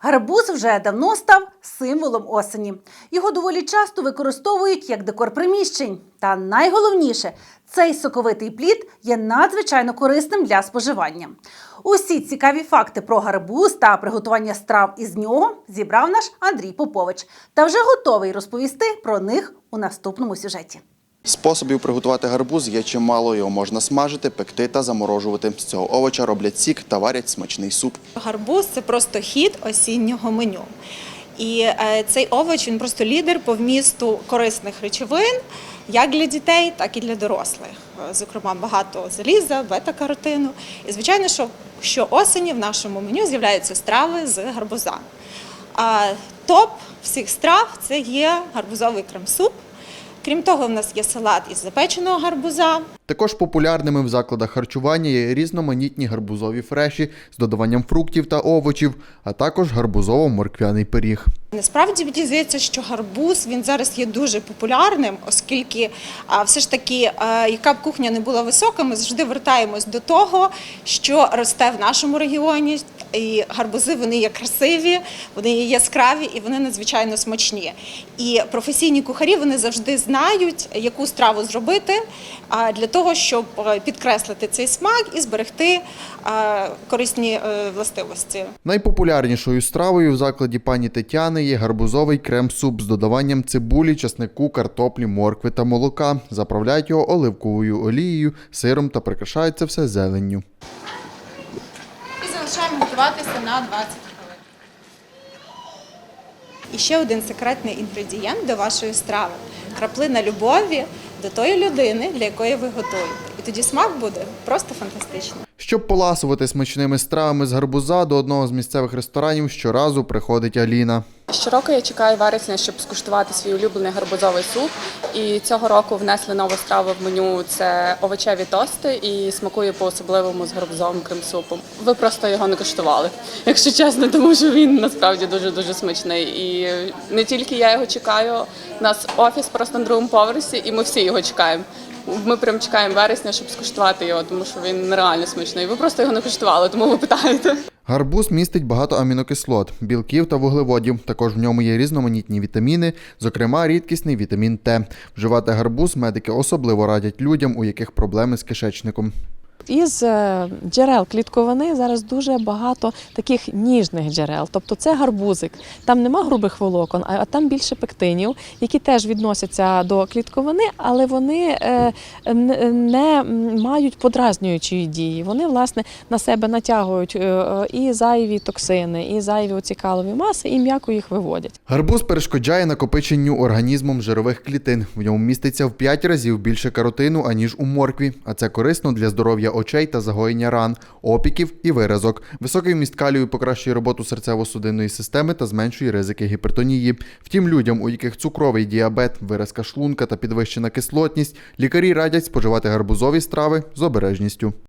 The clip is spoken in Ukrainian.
Гарбуз вже давно став символом осені. Його доволі часто використовують як декор приміщень. Та найголовніше, цей соковитий плід є надзвичайно корисним для споживання. Усі цікаві факти про гарбуз та приготування страв із нього зібрав наш Андрій Попович та вже готовий розповісти про них у наступному сюжеті. Способів приготувати гарбуз є чимало. Його можна смажити, пекти та заморожувати. З цього овоча роблять сік та варять смачний суп. Гарбуз це просто хід осіннього меню. І е, цей овоч він просто лідер по вмісту корисних речовин, як для дітей, так і для дорослих. Е, Зокрема, багато заліза, бета-каротину. І звичайно, що щоосені в нашому меню з'являються страви з гарбуза. А топ всіх страв це є гарбузовий крем-суп. Крім того, в нас є салат із запеченого гарбуза, Також популярними в закладах харчування є різноманітні гарбузові фреші з додаванням фруктів та овочів, а також гарбузово-морквяний пиріг. Насправді мені здається, що гарбуз він зараз є дуже популярним, оскільки все ж таки, яка б кухня не була висока, ми завжди вертаємось до того, що росте в нашому регіоні. І гарбузи вони є красиві, вони є яскраві і вони надзвичайно смачні. І професійні кухарі вони завжди знають, яку страву зробити для того, щоб е, підкреслити цей смак і зберегти корисні е, властивості. Найпопулярнішою стравою в закладі пані Тетяни є гарбузовий крем-суп з додаванням цибулі, часнику, картоплі, моркви та молока. Заправляють його оливковою олією, сиром та прикрашають це все зеленню. І залишаємо готуватися на 20 хвилин. І ще один секретний інгредієнт до вашої страви краплина любові до тої людини, для якої ви готуєте. І тоді смак буде просто фантастичний. Щоб поласувати смачними стравами з гарбуза, до одного з місцевих ресторанів щоразу приходить Аліна. Щороку я чекаю вересня, щоб скуштувати свій улюблений гарбузовий суп. І цього року внесли нову страву в меню. Це овочеві тости і смакує по-особливому з гарбузовим крем-супом. Ви просто його не куштували, якщо чесно, тому що він насправді дуже дуже смачний. І не тільки я його чекаю. У нас офіс просто на другому поверсі, і ми всі його чекаємо. Ми прям чекаємо вересня, щоб скуштувати його, тому що він нереально смачний. Ви просто його не куштували, тому ви питаєте. Гарбуз містить багато амінокислот, білків та вуглеводів. Також в ньому є різноманітні вітаміни, зокрема рідкісний вітамін Т. Вживати гарбуз медики особливо радять людям, у яких проблеми з кишечником. Із е, джерел клітковини зараз дуже багато таких ніжних джерел. Тобто це гарбузик. Там нема грубих волокон, а там більше пектинів, які теж відносяться до клітковини, але вони е, не мають подразнюючої дії. Вони власне на себе натягують е, і зайві токсини, і зайві оці калові маси, і м'яко їх виводять. Гарбуз перешкоджає накопиченню організмом жирових клітин. В ньому міститься в 5 разів більше каротину, аніж у моркві, а це корисно для здоров'я очей та загоєння ран, опіків і виразок. Високий вміст калію покращує роботу серцево-судинної системи та зменшує ризики гіпертонії. Втім, людям, у яких цукровий діабет, виразка шлунка та підвищена кислотність, лікарі радять споживати гарбузові страви з обережністю.